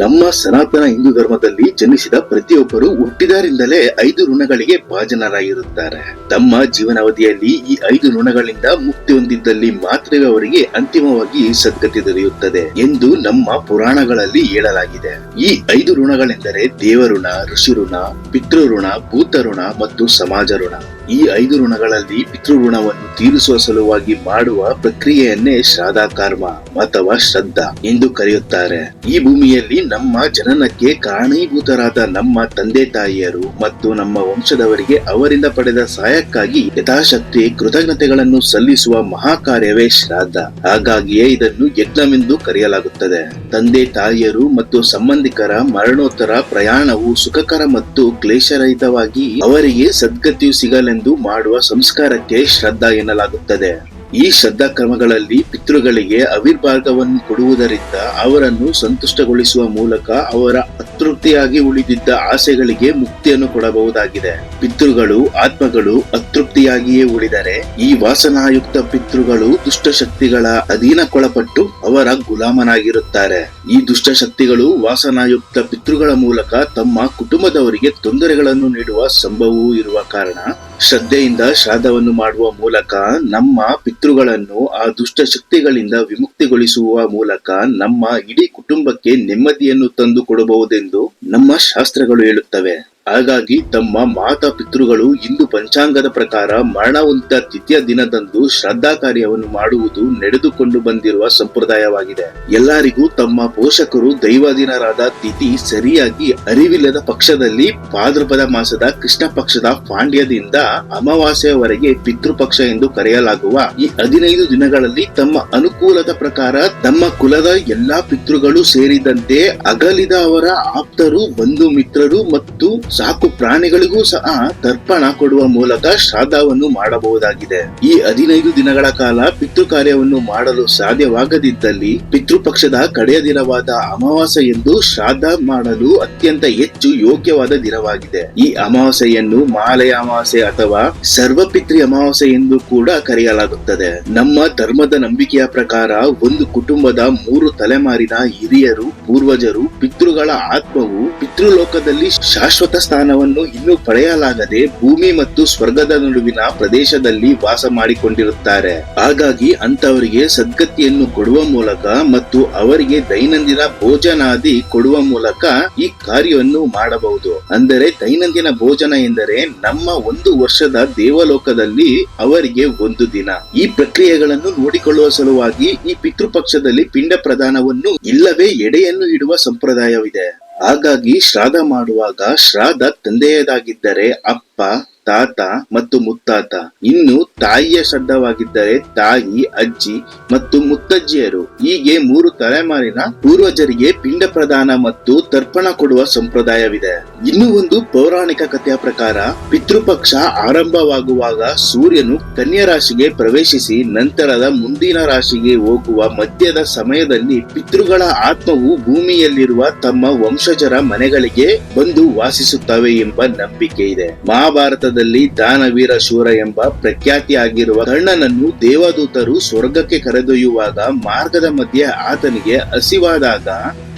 ನಮ್ಮ ಸನಾತನ ಹಿಂದೂ ಧರ್ಮದಲ್ಲಿ ಜನಿಸಿದ ಪ್ರತಿಯೊಬ್ಬರು ಹುಟ್ಟಿದಾರಿಂದಲೇ ಐದು ಋಣಗಳಿಗೆ ಭಾಜನರಾಗಿರುತ್ತಾರೆ. ತಮ್ಮ ಜೀವನಾವಧಿಯಲ್ಲಿ ಈ ಐದು ಋಣಗಳಿಂದ ಮುಕ್ತಿ ಹೊಂದಿದ್ದಲ್ಲಿ ಮಾತ್ರವೇ ಅವರಿಗೆ ಅಂತಿಮವಾಗಿ ಸದ್ಗತಿ ದೊರೆಯುತ್ತದೆ ಎಂದು ನಮ್ಮ ಪುರಾಣಗಳಲ್ಲಿ ಹೇಳಲಾಗಿದೆ. ಈ ಐದು ಋಣಗಳೆಂದರೆ ದೇವಋಣ ಋಷಿ ಋಣ ಪಿತೃ ಋಣ ಭೂತ ಋಣ ಮತ್ತು ಸಮಾಜ ಋಣ ಈ ಐದು ಋಣಗಳಲ್ಲಿ ಪಿತೃಋಣವನ್ನು ತೀರಿಸುವ ಸಲುವಾಗಿ ಮಾಡುವ ಪ್ರಕ್ರಿಯೆಯನ್ನೇ ಶ್ರಾದಾ ಕರ್ಮ ಅಥವಾ ಶ್ರದ್ಧಾ ಎಂದು ಕರೆಯುತ್ತಾರೆ. ಈ ಭೂಮಿಯಲ್ಲಿ ನಮ್ಮ ಜನನಕ್ಕೆ ಕಾರಣೀಭೂತರಾದ ನಮ್ಮ ತಂದೆ ತಾಯಿಯರು ಮತ್ತು ನಮ್ಮ ವಂಶದವರಿಗೆ ಅವರಿಂದ ಪಡೆದ ಸಹಾಯಕ್ಕಾಗಿ ಯಥಾಶಕ್ತಿ, ಕೃತಜ್ಞತೆಗಳನ್ನು ಸಲ್ಲಿಸುವ ಮಹಾಕಾರ್ಯವೇ ಶ್ರಾದ್ದ ಹಾಗಾಗಿಯೇ ಇದನ್ನು ಯಜ್ಞವೆಂದು ಕರೆಯಲಾಗುತ್ತದೆ. ತಂದೆ ತಾಯಿಯರು ಮತ್ತು ಸಂಬಂಧಿಕರ ಮರಣೋತ್ತರ ಪ್ರಯಾಣವು ಸುಖಕರ ಮತ್ತು ಕ್ಲೇಶರಹಿತವಾಗಿ ಅವರಿಗೆ ಸದ್ಗತಿಯು ಸಿಗಲೆಂದು ಮಾಡುವ ಸಂಸ್ಕಾರಕ್ಕೆ ಶ್ರದ್ಧಾ ಎನ್ನಲಾಗುತ್ತದೆ. ಈ ಶ್ರದ್ಧಾ ಕ್ರಮಗಳಲ್ಲಿ ಪಿತೃಗಳಿಗೆ ಅವಿರ್ಭಾಗವನ್ನು ಕೊಡುವುದರಿಂದ ಅವರನ್ನು ಸಂತುಷ್ಟಗೊಳಿಸುವ ಮೂಲಕ ಅವರ ಅತೃಪ್ತಿಯಾಗಿ ಉಳಿದಿದ್ದ ಆಸೆಗಳಿಗೆ ಮುಕ್ತಿಯನ್ನು ಕೊಡಬಹುದಾಗಿದೆ. ಪಿತೃಗಳು, ಆತ್ಮಗಳು ಅತೃಪ್ತಿಯಾಗಿಯೇ ಉಳಿದರೆ ಈ ವಾಸನಾಯುಕ್ತ ಪಿತೃಗಳು ದುಷ್ಟಶಕ್ತಿಗಳ ಅಧೀನಕ್ಕೊಳಪಟ್ಟು ಅವರ ಗುಲಾಮನಾಗಿರುತ್ತಾರೆ. ಈ ದುಷ್ಟಶಕ್ತಿಗಳು ವಾಸನಾಯುಕ್ತ ಪಿತೃಗಳ ಮೂಲಕ ತಮ್ಮ ಕುಟುಂಬದವರಿಗೆ ತೊಂದರೆಗಳನ್ನು ನೀಡುವ ಸಂಭವವೂ ಇರುವ ಕಾರಣ ಶ್ರದ್ಧೆಯಿಂದ ಶ್ರಾದವನ್ನು ಮಾಡುವ ಮೂಲಕ ನಮ್ಮ ಪಿತೃಗಳನ್ನು ಆ ದುಷ್ಟ ಶಕ್ತಿಗಳಿಂದ ವಿಮುಕ್ತಿಗೊಳಿಸುವ ಮೂಲಕ ನಮ್ಮ ಇಡೀ ಕುಟುಂಬಕ್ಕೆ ನೆಮ್ಮದಿಯನ್ನು ತಂದು ಕೊಡಬಹುದೆಂದು ನಮ್ಮ ಶಾಸ್ತ್ರಗಳು ಹೇಳುತ್ತವೆ. ಹಾಗಾಗಿ ತಮ್ಮ ಮಾತಾ ಪಿತೃಗಳು ಇಂದು ಪಂಚಾಂಗದ ಪ್ರಕಾರ ಮರಣ ಹೊಂದಿದ ತಿಥಿಯ ದಿನದಂದು ಶ್ರದ್ಧಾ ಕಾರ್ಯವನ್ನು ಮಾಡುವುದು ನಡೆದುಕೊಂಡು ಬಂದಿರುವ ಸಂಪ್ರದಾಯವಾಗಿದೆ. ಎಲ್ಲರಿಗೂ ತಮ್ಮ ಪೋಷಕರು ದೈವಾಧೀನರಾದ ತಿಥಿ ಸರಿಯಾಗಿ ಅರಿವಿಲ್ಲದ ಪಕ್ಷದಲ್ಲಿ ಭಾದ್ರಪದ ಮಾಸದ ಕೃಷ್ಣ ಪಕ್ಷದ ಪಾಂಡ್ಯದಿಂದ ಅಮಾವಾಸ್ಯೆಯವರೆಗೆ ಪಿತೃಪಕ್ಷ ಎಂದು ಕರೆಯಲಾಗುವ ಈ ಹದಿನೈದು ದಿನಗಳಲ್ಲಿ ತಮ್ಮ ಅನುಕೂಲದ ಪ್ರಕಾರ ತಮ್ಮ ಕುಲದ ಎಲ್ಲಾ ಪಿತೃಗಳು ಸೇರಿದಂತೆ ಅಗಲಿದ ಅವರ ಆಪ್ತರು, ಬಂಧು ಮಿತ್ರರು ಮತ್ತು ಸಾಕು ಪ್ರಾಣಿಗಳಿಗೂ ಸಹ ತರ್ಪಣ ಕೊಡುವ ಮೂಲಕ ಶ್ರಾದ್ದವನ್ನು ಮಾಡಬಹುದಾಗಿದೆ. ಈ ಹದಿನೈದು ದಿನಗಳ ಕಾಲ ಪಿತೃ ಕಾರ್ಯವನ್ನು ಮಾಡಲು ಸಾಧ್ಯವಾಗದಿದ್ದಲ್ಲಿ ಪಿತೃಪಕ್ಷದ ಕಡೆಯ ದಿನವಾದ ಅಮಾವಾಸ್ಯೆ ಎಂದು ಶ್ರಾದ್ದ ಮಾಡಲು ಅತ್ಯಂತ ಹೆಚ್ಚು ಯೋಗ್ಯವಾದ ದಿನವಾಗಿದೆ. ಈ ಅಮಾವಾಸ್ಯೆಯನ್ನು ಮಾಲಯ ಅಮಾವಾಸ್ಯೆ ಅಥವಾ ಸರ್ವಪಿತ್ರಿ ಅಮಾವಾಸ್ಯೆ ಎಂದು ಕೂಡ ಕರೆಯಲಾಗುತ್ತದೆ. ನಮ್ಮ ಧರ್ಮದ ನಂಬಿಕೆಯ ಪ್ರಕಾರ ಒಂದು ಕುಟುಂಬದ ಮೂರು ತಲೆಮಾರಿನ ಹಿರಿಯರು, ಪೂರ್ವಜರು, ಪಿತೃಗಳ ಆತ್ಮವು ಪಿತೃಲೋಕದಲ್ಲಿ ಶಾಶ್ವತ ಸ್ಥಾನವನ್ನು ಇನ್ನೂ ಪಡೆಯಲಾಗದೆ ಭೂಮಿ ಮತ್ತು ಸ್ವರ್ಗದ ನಡುವಿನ ಪ್ರದೇಶದಲ್ಲಿ ವಾಸ ಮಾಡಿಕೊಂಡಿರುತ್ತಾರೆ. ಹಾಗಾಗಿ ಅಂತವರಿಗೆ ಸದ್ಗತಿಯನ್ನು ಕೊಡುವ ಮೂಲಕ ಮತ್ತು ಅವರಿಗೆ ದೈನಂದಿನ ಭೋಜನಾದಿ ಕೊಡುವ ಮೂಲಕ ಈ ಕಾರ್ಯವನ್ನು ಮಾಡಬಹುದು. ಅಂದರೆ ದೈನಂದಿನ ಭೋಜನ ಎಂದರೆ ನಮ್ಮ ಒಂದು ವರ್ಷದ ದೇವಲೋಕದಲ್ಲಿ ಅವರಿಗೆ ಒಂದು ದಿನ. ಈ ಪ್ರಕ್ರಿಯೆಗಳನ್ನು ನೋಡಿಕೊಳ್ಳುವ ಸಲುವಾಗಿ ಈ ಪಿತೃಪಕ್ಷದಲ್ಲಿ ಪಿಂಡ ಪ್ರದಾನವನ್ನು ಇಲ್ಲವೇ ಎಡೆಯನ್ನು ಇಡುವ ಸಂಪ್ರದಾಯವಿದೆ. ಹಾಗಾಗಿ ಶ್ರಾದ ಮಾಡುವಾಗ ಶ್ರಾದ ತಂದೆಯದಾಗಿದ್ದರೆ ಅಪ್ಪ ತಾತ ಮತ್ತು ಮುತ್ತಾತ. ಇನ್ನು ತಾಯಿಯ ಶಬ್ದವಾಗಿದ್ದರೆ ತಾಯಿ, ಅಜ್ಜಿ ಮತ್ತು ಮುತ್ತಜ್ಜಿಯರು. ಹೀಗೆ ಮೂರು ತಲೆಮಾರಿನ ಪೂರ್ವಜರಿಗೆ ಪಿಂಡ ಪ್ರದಾನ ಮತ್ತು ತರ್ಪಣ ಕೊಡುವ ಸಂಪ್ರದಾಯವಿದೆ. ಇನ್ನು ಒಂದು ಪೌರಾಣಿಕ ಕಥೆಯ ಪ್ರಕಾರ, ಪಿತೃಪಕ್ಷ ಆರಂಭವಾಗುವಾಗ ಸೂರ್ಯನು ಕನ್ಯಾ ರಾಶಿಗೆ ಪ್ರವೇಶಿಸಿ ನಂತರದ ಮುಂದಿನ ರಾಶಿಗೆ ಹೋಗುವ ಮಧ್ಯದ ಸಮಯದಲ್ಲಿ ಪಿತೃಗಳ ಆತ್ಮವು ಭೂಮಿಯಲ್ಲಿರುವ ತಮ್ಮ ವಂಶಜರ ಮನೆಗಳಿಗೆ ಬಂದು ವಾಸಿಸುತ್ತವೆ ಎಂಬ ನಂಬಿಕೆ ಇದೆ. ಮಹಾಭಾರತದಲ್ಲಿ ದಾನವೀರ ಶೂರ ಎಂಬ ಪ್ರಖ್ಯಾತಿಯಾಗಿರುವ ಕರ್ಣನನ್ನು ದೇವದೂತರು ಸ್ವರ್ಗಕ್ಕೆ ಕರೆದೊಯ್ಯುವಾಗ ಮಾರ್ಗದ ಮಧ್ಯೆ ಆತನಿಗೆ ಹಸಿವಾದಾಗ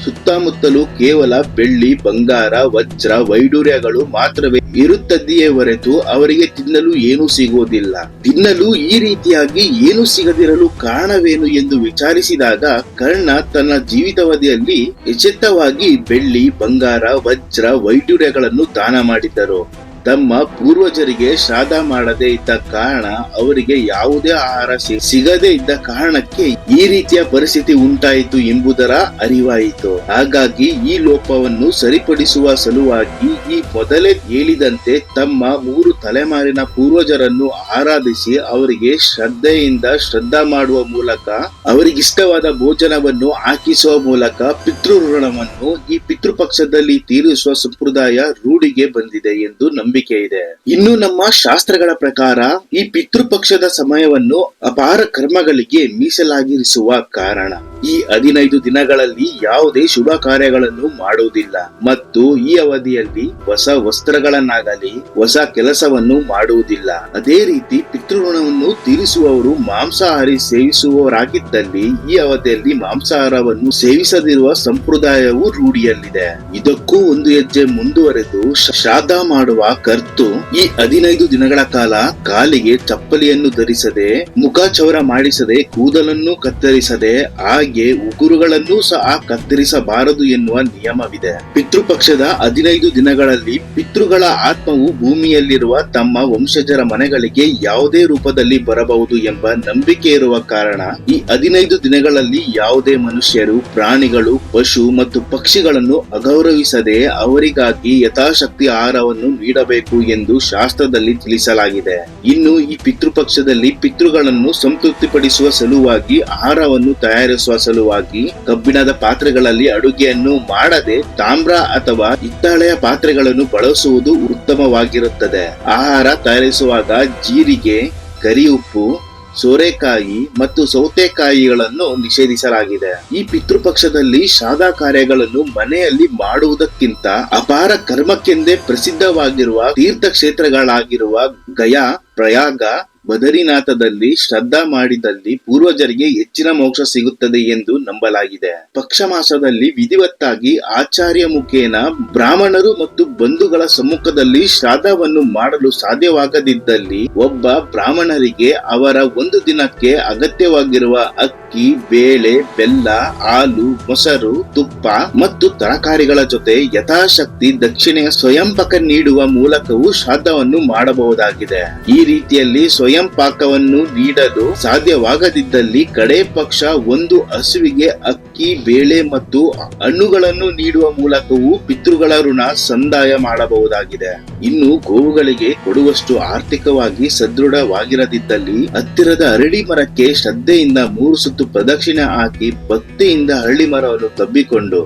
ಸುತ್ತಮುತ್ತಲು ಕೇವಲ ಬೆಳ್ಳಿ, ಬಂಗಾರ, ವಜ್ರ, ವೈಡೂರ್ಯಗಳು ಮಾತ್ರವೇ ಇರುತ್ತದೆಯೇ ಹೊರತು ಅವರಿಗೆ ತಿನ್ನಲು ಏನೂ ಸಿಗುವುದಿಲ್ಲ. ತಿನ್ನಲು ಈ ರೀತಿಯಾಗಿ ಏನು ಸಿಗದಿರಲು ಕಾರಣವೇನು ಎಂದು ವಿಚಾರಿಸಿದಾಗ ಕರ್ಣ ತನ್ನ ಜೀವಿತಾವಧಿಯಲ್ಲಿ ಎಚ್ಚೆತ್ತವಾಗಿ ಬೆಳ್ಳಿ, ಬಂಗಾರ, ವಜ್ರ, ವೈಡೂರ್ಯಗಳನ್ನು ದಾನ ಮಾಡಿದ್ದರು. ತಮ್ಮ ಪೂರ್ವಜರಿಗೆ ಶ್ರಾದ್ದ ಮಾಡದೆ ಇದ್ದ ಕಾರಣ ಅವರಿಗೆ ಯಾವುದೇ ಆಹಾರ ಸಿಗದೇ ಇದ್ದ ಕಾರಣಕ್ಕೆ ಈ ರೀತಿಯ ಪರಿಸ್ಥಿತಿ ಉಂಟಾಯಿತು ಎಂಬುದರ ಅರಿವಾಯಿತು. ಹಾಗಾಗಿ ಈ ಲೋಪವನ್ನು ಸರಿಪಡಿಸುವ ಸಲುವಾಗಿ ಈ ಮೊದಲೇ ಹೇಳಿದಂತೆ ತಮ್ಮ ಮೂರು ತಲೆಮಾರಿನ ಪೂರ್ವಜರನ್ನು ಆರಾಧಿಸಿ ಅವರಿಗೆ ಶ್ರದ್ಧೆಯಿಂದ ಶ್ರದ್ಧಾ ಮಾಡುವ ಮೂಲಕ, ಅವರಿಗಿಷ್ಟವಾದ ಭೋಜನವನ್ನು ಹಾಕಿಸುವ ಮೂಲಕ ಪಿತೃ ಋಣವನ್ನು ಈ ಪಿತೃಪಕ್ಷದಲ್ಲಿ ತೀರಿಸುವ ಸಂಪ್ರದಾಯ ರೂಢಿಗೆ ಬಂದಿದೆ ಎಂದು ನಂಬಿಕೆ ನಂಬಿಕೆ ಇದೆ. ಇನ್ನು ನಮ್ಮ ಶಾಸ್ತ್ರಗಳ ಪ್ರಕಾರ ಈ ಪಿತೃಪಕ್ಷದ ಸಮಯವನ್ನು ಅಪಾರ ಕರ್ಮಗಳಿಗೆ ಮೀಸಲಾಗಿರಿಸುವ ಕಾರಣ. ಈ ಹದಿನೈದು ದಿನಗಳಲ್ಲಿ ಯಾವುದೇ ಶುಭ ಕಾರ್ಯಗಳನ್ನು ಮಾಡುವುದಿಲ್ಲ. ಮತ್ತು ಈ ಅವಧಿಯಲ್ಲಿ ಹೊಸ ವಸ್ತ್ರಗಳನ್ನಾಗಲಿ, ಹೊಸ ಕೆಲಸವನ್ನು ಮಾಡುವುದಿಲ್ಲ. ಅದೇ ರೀತಿ ಪಿತೃಋಣವನ್ನು ತೀರಿಸುವವರು, ಮಾಂಸಾಹಾರಿ ಸೇವಿಸುವವರಾಗಿದ್ದಲ್ಲಿ ಈ ಅವಧಿಯಲ್ಲಿ ಮಾಂಸಾಹಾರವನ್ನು ಸೇವಿಸದಿರುವ ಸಂಪ್ರದಾಯವು ರೂಢಿಯಲ್ಲಿದೆ. ಇದಕ್ಕೂ ಒಂದು ಹೆಜ್ಜೆ ಮುಂದುವರೆದು ಶ್ರಾದ್ದ ಮಾಡುವ ಕರ್ತು ಈ ಹದಿನೈದು ದಿನಗಳ ಕಾಲ ಕಾಲಿಗೆ ಚಪ್ಪಲಿಯನ್ನು ಧರಿಸದೆ, ಮುಖ ಚೌರ ಮಾಡಿಸದೆ, ಕೂದಲನ್ನು ಕತ್ತರಿಸದೆ, ಹಾಗೆ ಉಗುರುಗಳನ್ನೂ ಸಹ ಕತ್ತರಿಸಬಾರದು ಎನ್ನುವ ನಿಯಮವಿದೆ. ಪಿತೃಪಕ್ಷದ ಹದಿನೈದು ದಿನಗಳಲ್ಲಿ ಪಿತೃಗಳ ಆತ್ಮವು ಭೂಮಿಯಲ್ಲಿರುವ ತಮ್ಮ ವಂಶಜರ ಮನೆಗಳಿಗೆ ಯಾವುದೇ ರೂಪದಲ್ಲಿ ಬರಬಹುದು ಎಂಬ ನಂಬಿಕೆ ಇರುವ ಕಾರಣ ಈ ಹದಿನೈದು ದಿನಗಳಲ್ಲಿ ಯಾವುದೇ ಮನುಷ್ಯರು, ಪ್ರಾಣಿಗಳು, ಪಶು ಮತ್ತು ಪಕ್ಷಿಗಳನ್ನು ಅಗೌರವಿಸದೆ ಅವರಿಗಾಗಿ ಯಥಾಶಕ್ತಿ ಆಹಾರವನ್ನು ನೀಡಬೇಕು ಎಂದು ಶಾಸ್ತ್ರದಲ್ಲಿ ತಿಳಿಸಲಾಗಿದೆ. ಇನ್ನು ಈ ಪಿತೃಪಕ್ಷದಲ್ಲಿ ಪಿತೃಗಳನ್ನು ಸಂತೃಪ್ತಿಪಡಿಸುವ ಸಲುವಾಗಿ, ಆಹಾರವನ್ನು ತಯಾರಿಸುವ ಸಲುವಾಗಿ, ಕಬ್ಬಿಣದ ಪಾತ್ರೆಗಳಲ್ಲಿ ಅಡುಗೆಯನ್ನು ಮಾಡದೆ ತಾಮ್ರ ಅಥವಾ ಹಿತ್ತಾಳೆಯ ಪಾತ್ರೆಗಳನ್ನು ಬಳಸುವುದು ಉತ್ತಮವಾಗಿರುತ್ತದೆ. ಆಹಾರ ತಯಾರಿಸುವಾಗ ಜೀರಿಗೆ ಕರಿ ಉಪ್ಪು ಸೋರೆಕಾಯಿ ಮತ್ತು ಸೌತೆಕಾಯಿಗಳನ್ನು ನಿಷೇಧಿಸಲಾಗಿದೆ. ಈ ಪಿತೃಪಕ್ಷದಲ್ಲಿ ಶಾದಾ ಕಾರ್ಯಗಳನ್ನು ಮನೆಯಲ್ಲಿ ಮಾಡುವುದಕ್ಕಿಂತ ಅಪಾರ ಕರ್ಮಕ್ಕೆಂದೇ ಪ್ರಸಿದ್ಧವಾಗಿರುವ ತೀರ್ಥಕ್ಷೇತ್ರಗಳಾಗಿರುವ ಗಯಾ, ಪ್ರಯಾಗ ಬದರಿನಾಥದಲ್ಲಿ ಶ್ರದ್ಧಾ ಮಾಡಿದಲ್ಲಿ ಪೂರ್ವಜರಿಗೆ ಹೆಚ್ಚಿನ ಮೋಕ್ಷ ಸಿಗುತ್ತದೆ ಎಂದು ನಂಬಲಾಗಿದೆ. ಪಕ್ಷ ಮಾಸದಲ್ಲಿ ವಿಧಿವತ್ತಾಗಿ ಆಚಾರ್ಯ ಮುಖೇನ ಬ್ರಾಹ್ಮಣರು ಮತ್ತು ಬಂಧುಗಳ ಸಮ್ಮುಖದಲ್ಲಿ ಶ್ರಾದ್ದವನ್ನು ಮಾಡಲು ಸಾಧ್ಯವಾಗದಿದ್ದಲ್ಲಿ ಒಬ್ಬ ಬ್ರಾಹ್ಮಣರಿಗೆ ಅವರ ಒಂದು ದಿನಕ್ಕೆ ಅಗತ್ಯವಾಗಿರುವ ಅಕ್ಕಿ, ಬೇಳೆ, ಬೆಲ್ಲ, ಹಾಲು, ಮೊಸರು, ತುಪ್ಪ ಮತ್ತು ತರಕಾರಿಗಳ ಜೊತೆ ಯಥಾಶಕ್ತಿ ದಕ್ಷಿಣೆಯ ಸ್ವಯಂಪಕ ನೀಡುವ ಮೂಲಕವೂ ಶ್ರಾದ್ದವನ್ನು ಮಾಡಬಹುದಾಗಿದೆ. ಈ ರೀತಿಯಲ್ಲಿ ಸ್ವಯಂ ಪಾಕವನ್ನು ನೀಡಲು ಸಾಧ್ಯವಾಗದಿದ್ದಲ್ಲಿ ಕಡೆ ಪಕ್ಷ ಒಂದು ಹಸುವಿಗೆ ಅಕ್ಕಿ, ಬೇಳೆ ಮತ್ತು ಹಣ್ಣುಗಳನ್ನು ನೀಡುವ ಮೂಲಕವೂ ಪಿತೃಗಳ ಋಣ ಸಂದಾಯ ಮಾಡಬಹುದಾಗಿದೆ. ಇನ್ನು ಗೋವುಗಳಿಗೆ ಕೊಡುವಷ್ಟು ಆರ್ಥಿಕವಾಗಿ ಸದೃಢವಾಗಿರದಿದ್ದಲ್ಲಿ ಹತ್ತಿರದ ಅರಳಿ ಮರಕ್ಕೆ ಶ್ರದ್ಧೆಯಿಂದ ಮೂರು ಸುತ್ತು ಪ್ರದಕ್ಷಿಣೆ ಹಾಕಿ ಭಕ್ತಿಯಿಂದ ಅರಳಿ ಮರವನ್ನು ತಬ್ಬಿಕೊಂಡು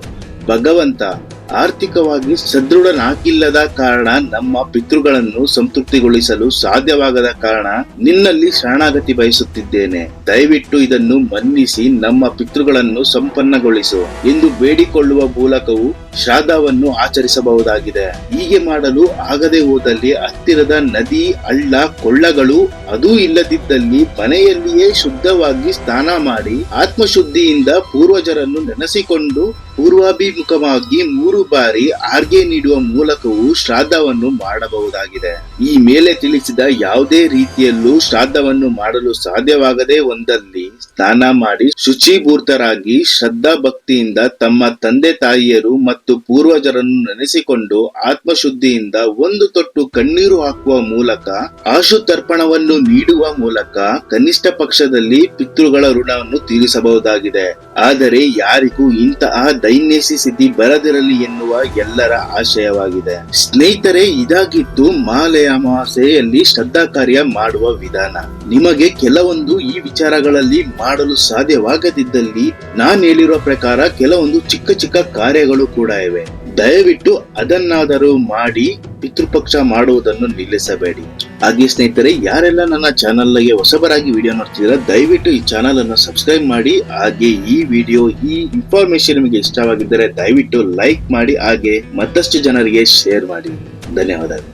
ಭಗವಂತ ಆರ್ಥಿಕವಾಗಿ ಸದೃಢನಾಗಿಲ್ಲದ ಕಾರಣ ನಮ್ಮ ಪಿತೃಗಳನ್ನು ಸಂತೃಪ್ತಿಗೊಳಿಸಲು ಸಾಧ್ಯವಾಗದ ಕಾರಣ ನಿನ್ನಲ್ಲಿ ಶರಣಾಗತಿ ಬಯಸುತ್ತಿದ್ದೇನೆ. ದಯವಿಟ್ಟು ಇದನ್ನು ಮನ್ನಿಸಿ ನಮ್ಮ ಪಿತೃಗಳನ್ನು ಸಂಪನ್ನಗೊಳಿಸು ಎಂದು ಬೇಡಿಕೊಳ್ಳುವ ಮೂಲಕವು ಶ್ರಾದ್ದವನ್ನು ಆಚರಿಸಬಹುದಾಗಿದೆ. ಹೀಗೆ ಮಾಡಲು ಆಗದೆ ಹೋದಲ್ಲಿ ಹತ್ತಿರದ ನದಿ, ಹಳ್ಳ, ಕೊಳ್ಳಗಳು ಅದೂ ಇಲ್ಲದಿದ್ದಲ್ಲಿ ಮನೆಯಲ್ಲಿಯೇ ಶುದ್ಧವಾಗಿ ಸ್ನಾನ ಮಾಡಿ ಆತ್ಮಶುದ್ಧಿಯಿಂದ ಪೂರ್ವಜರನ್ನು ನೆನೆಸಿಕೊಂಡು ಪೂರ್ವಾಭಿಮುಖವಾಗಿ ಮೂರು ಬಾರಿ ಆರ್ಗೆ ನೀಡುವ ಮೂಲಕವೂ ಶ್ರಾದ್ದವನ್ನು ಮಾಡಬಹುದಾಗಿದೆ. ಈ ಮೇಲೆ ತಿಳಿಸಿದ ಯಾವುದೇ ರೀತಿಯಲ್ಲೂ ಶ್ರಾದ್ದವನ್ನು ಮಾಡಲು ಸಾಧ್ಯವಾಗದೇ ಒಂದಲ್ಲಿ ಸ್ನಾನ ಮಾಡಿ ಶುಚಿಭೂರ್ತರಾಗಿ ಶ್ರದ್ಧಾ ಭಕ್ತಿಯಿಂದ ತಮ್ಮ ತಂದೆ ತಾಯಿಯರು ಮತ್ತು ಪೂರ್ವಜರನ್ನು ನೆನೆಸಿಕೊಂಡು ಆತ್ಮಶುದ್ಧಿಯಿಂದ ಒಂದು ತೊಟ್ಟು ಕಣ್ಣೀರು ಹಾಕುವ ಮೂಲಕ, ಆಶು ತರ್ಪಣವನ್ನು ನೀಡುವ ಮೂಲಕ ಕನಿಷ್ಠ ಪಕ್ಷದಲ್ಲಿ ಪಿತೃಗಳ ಋಣವನ್ನು ತೀರಿಸಬಹುದಾಗಿದೆ. ಆದರೆ ಯಾರಿಗೂ ಇಂತಹ ದೈನ್ಯಸಿ ಸಿದ್ಧಿ ಬರದಿರಲಿ ಎನ್ನುವ ಎಲ್ಲರ ಆಶಯವಾಗಿದೆ. ಸ್ನೇಹಿತರೆ ಇದಾಗಿತ್ತು ಮಾಲೆಯ ಅಮಾವಾಸ್ಯೆಯಲ್ಲಿ ಶ್ರದ್ಧಾ ಕಾರ್ಯ ಮಾಡುವ ವಿಧಾನ. ನಿಮಗೆ ಕೆಲವೊಂದು ಈ ವಿಚಾರಗಳಲ್ಲಿ ಮಾಡಲು ಸಾಧ್ಯವಾಗದಿದ್ದಲ್ಲಿ ನಾನು ಹೇಳಿರುವ ಪ್ರಕಾರ ಕೆಲವೊಂದು ಚಿಕ್ಕ ಚಿಕ್ಕ ಕಾರ್ಯಗಳು ಕೂಡ ಇವೆ. ದಯವಿಟ್ಟು ಅದನ್ನಾದರೂ ಮಾಡಿ, ಪಿತೃಪಕ್ಷ ಮಾಡುವುದನ್ನು ನಿಲ್ಲಿಸಬೇಡಿ. ಹಾಗೆ ಸ್ನೇಹಿತರೆ, ಯಾರೆಲ್ಲ ನನ್ನ ಚಾನಲ್ಗೆ ಹೊಸಬರಾಗಿ ವಿಡಿಯೋ ನೋಡ್ತಿದ್ದೀರಾ, ದಯವಿಟ್ಟು ಈ ಚಾನಲ್ ಅನ್ನು ಸಬ್ಸ್ಕ್ರೈಬ್ ಮಾಡಿ, ಹಾಗೆ ಈ ವಿಡಿಯೋ ಈ ಇನ್ಫಾರ್ಮೇಶನ್ ನಿಮಗೆ ಇಷ್ಟವಾಗಿದ್ದರೆ ದಯವಿಟ್ಟು ಲೈಕ್ ಮಾಡಿ, ಹಾಗೆ ಮತ್ತಷ್ಟು ಜನರಿಗೆ ಶೇರ್ ಮಾಡಿ. ಧನ್ಯವಾದಗಳು.